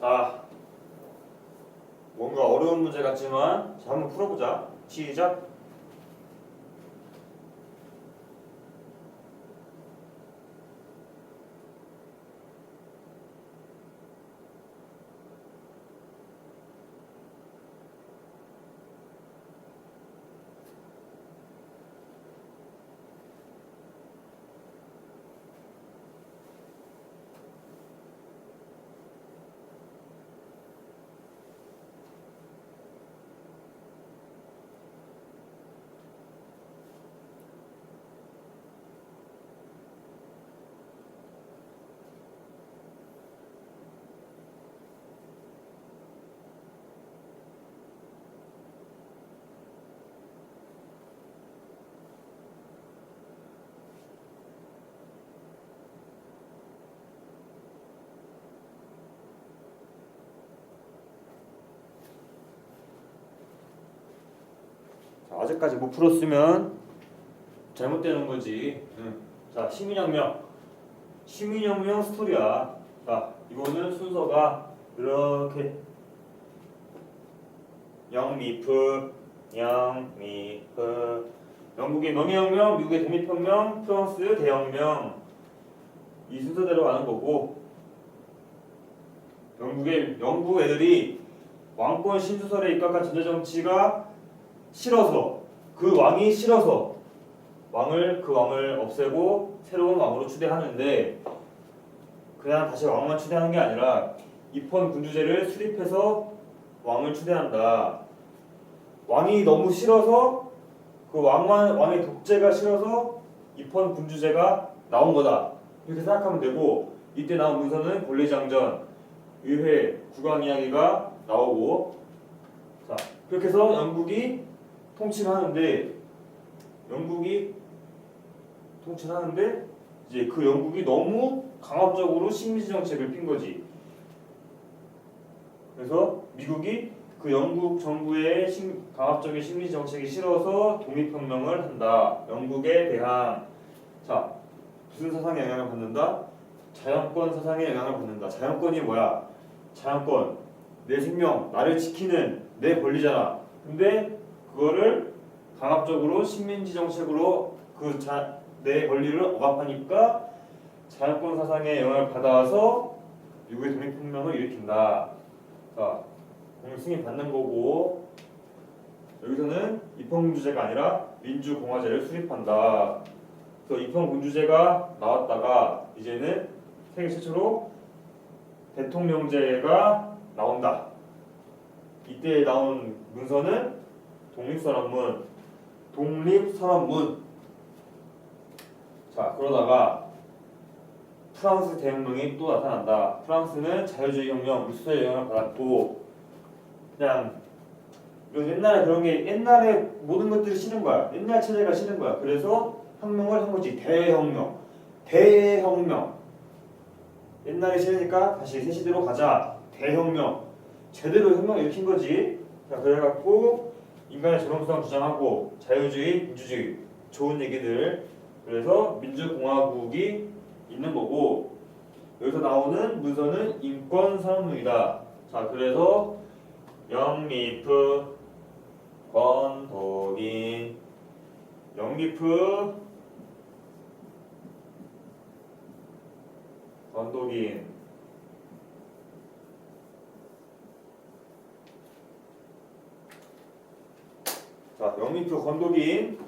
자, 뭔가 어려운 문제 같지만 자 한번 풀어보자. 시작. 아직까지 못 풀었으면 잘못되는 거지. 응. 자, 시민혁명. 시민혁명 스토리야. 자, 이거는 순서가 이렇게 영미프, 영미프. 영국의 명예혁명, 미국의 독립혁명, 프랑스 대혁명. 이 순서대로 가는 거고. 영국의 영국 애들이 왕권 신수설에 입각한 전제 정치가 싫어서 그 왕이 싫어서 왕을 그 왕을 없애고 새로운 왕으로 추대하는데 그냥 다시 왕만 추대하는 게 아니라 입헌 군주제를 수립해서 왕을 추대한다. 왕이 너무 싫어서 그 왕만 왕의 독재가 싫어서 입헌 군주제가 나온 거다. 이렇게 생각하면 되고 이때 나온 문서는 권리장전, 의회, 국왕 이야기가 나오고 자 그렇게 해서 영국이 통치를 하는데 영국이 통치를 하는데 이제 그 영국이 너무 강압적으로 식민지 정책을 핀 거지. 그래서 미국이 그 영국 정부의 식- 강압적인 식민지 정책이 싫어서 독립혁명을 한다. 영국에 대한 자 무슨 사상에 영향을 받는다? 자연권 사상에 영향을 받는다. 자연권이 뭐야? 자연권 내 생명 나를 지키는 내 권리잖아. 근데 그거를 강압적으로 식민지 정책으로 그내 권리를 억압하니까 자연권 사상에 영향을 받아서 미국의 독립혁명을 일으킨다. 자, 공유 승인 받는 거고 여기서는 입헌군주제가 아니라 민주공화제를 수립한다. 그래서 입헌군주제가 나왔다가 이제는 세계 최초로 대통령제가 나온다. 이때 나온 문서는 독립선언문, 독립선언문. 자 그러다가 프랑스 대혁명이 또 나타난다. 프랑스는 자유주의 혁명, 루소의 영향을 받았고 그냥 옛날에 그런 게 옛날에 모든 것들이 싫은 거야. 옛날 체제가 싫은 거야. 그래서 혁명을 한 거지. 대혁명, 대혁명. 옛날에 싫으니까 다시 새 시대로 가자. 대혁명. 제대로 혁명 일으킨 거지. 자 그래갖고 인간의 존엄성 주장하고 자유주의, 민주주의 좋은 얘기들. 그래서 민주공화국이 있는 거고 여기서 나오는 문서는 인권 선언문이다. 자 그래서 영미프 권독인 영미프 권독인 자 영미표 권독인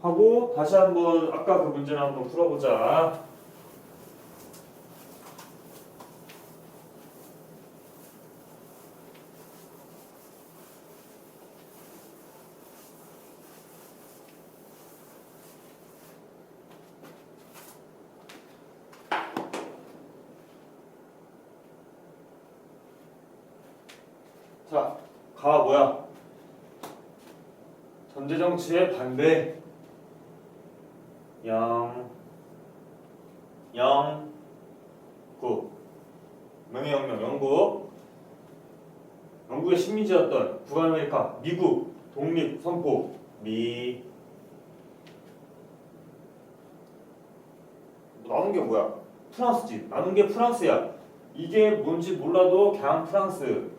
하고 다시 한번 아까 그 문제를 한번 풀어보자. 자, 가 뭐야? 전제 정치의 반대. 영, 영, 구. 명예혁명 영국. 영국의 식민지였던 북아메리카, 미국 독립 선포. 미. 나눈 게 뭐야? 프랑스지. 나눈 게 프랑스야. 이게 뭔지 몰라도 그냥 프랑스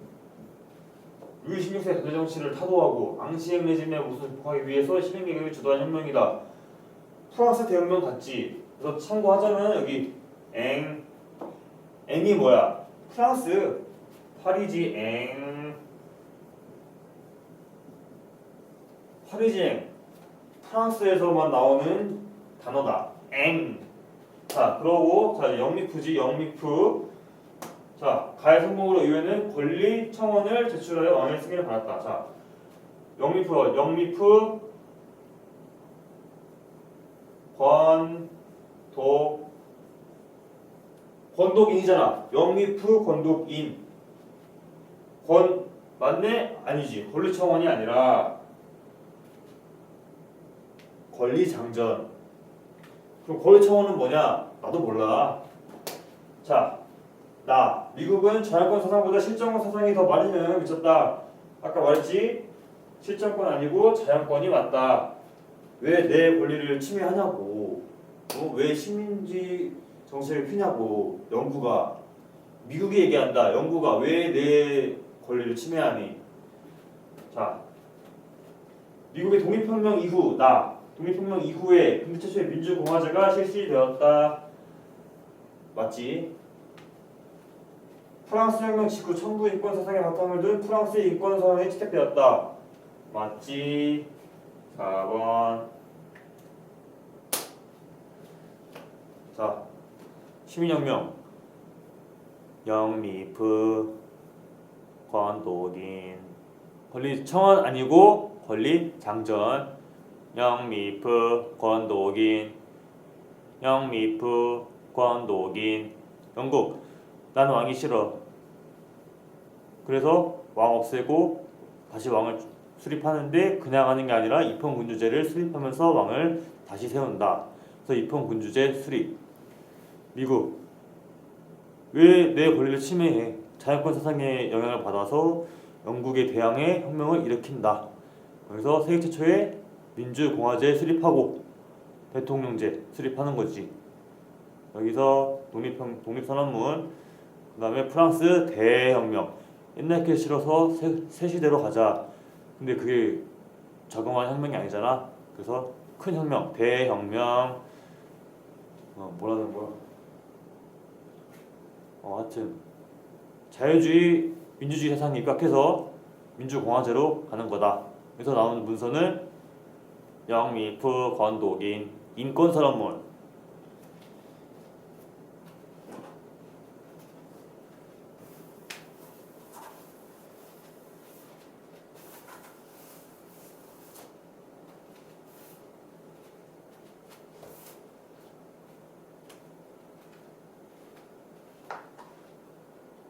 루이 16세 대대 정치를 타도하고 앙시행 레짐의 모습을 극복하기 위해서 시민 계급이 주도한 혁명이다. 프랑스 대혁명 같지. 그래서 참고하자면 여기 엥 엥이 뭐야? 프랑스 파리지 엥 파리지 엥 프랑스에서만 나오는 단어다. 엥. 자, 그러고 자 영미프지 영미프. 자, 가해 성공으로 의회는 권리 청원을 제출하여 왕의 승인을 받았다. 자, 영미프 영미프 권독 권독인이잖아. 영미프 권독인. 권 맞네? 아니지. 권리 청원이 아니라 권리 장전. 그럼 권리 청원은 뭐냐? 나도 몰라. 자, 나 미국은 자연권 사상보다 실정권 사상이 더 영향을 미쳤다. 아까 말했지? 실정권 아니고 자연권이 맞다. 왜 내 권리를 침해하냐고. 어? 왜 식민지 정책을 피냐고. 영구가 미국이 얘기한다. 영구가 왜 내 권리를 침해하니? 자, 미국의 독립혁명 이후 나 독립혁명 이후에 국내 최초의 민주공화제가 실시되었다. 맞지? 프랑스 혁명 직후 천부 인권 사상의 바탕을 둔 프랑스의 인권 선언이 채택되었다. 맞지? 4번. 자, 시민혁명. 영미프 권도린 권리 청원 아니고 권리 장전 영미프 권도긴 영미프 권도긴 영국 난 왕이 싫어. 그래서 왕 없애고 다시 왕을 수립하는데 그냥 하는 게 아니라 입헌군주제를 수립하면서 왕을 다시 세운다. 그래서 입헌군주제 수립. 미국. 왜 내 권리를 침해해? 자연권 사상의 영향을 받아서 영국에 대항해 혁명을 일으킨다. 그래서 세계 최초의 민주공화제 수립하고 대통령제 수립하는 거지. 여기서 독립 독립선언문, 그다음에 프랑스 대혁명. 옛날 게 싫어서 새, 새 시대로 가자. 근데 그게 적응한 혁명이 아니잖아. 그래서 큰 혁명, 대혁명. 어, 뭐라는 거야? 어, 하여튼 자유주의, 민주주의 세상이 입각해서 민주공화제로 가는 거다. 그래서 나오는 문서는 영미프 권독인 인권선언문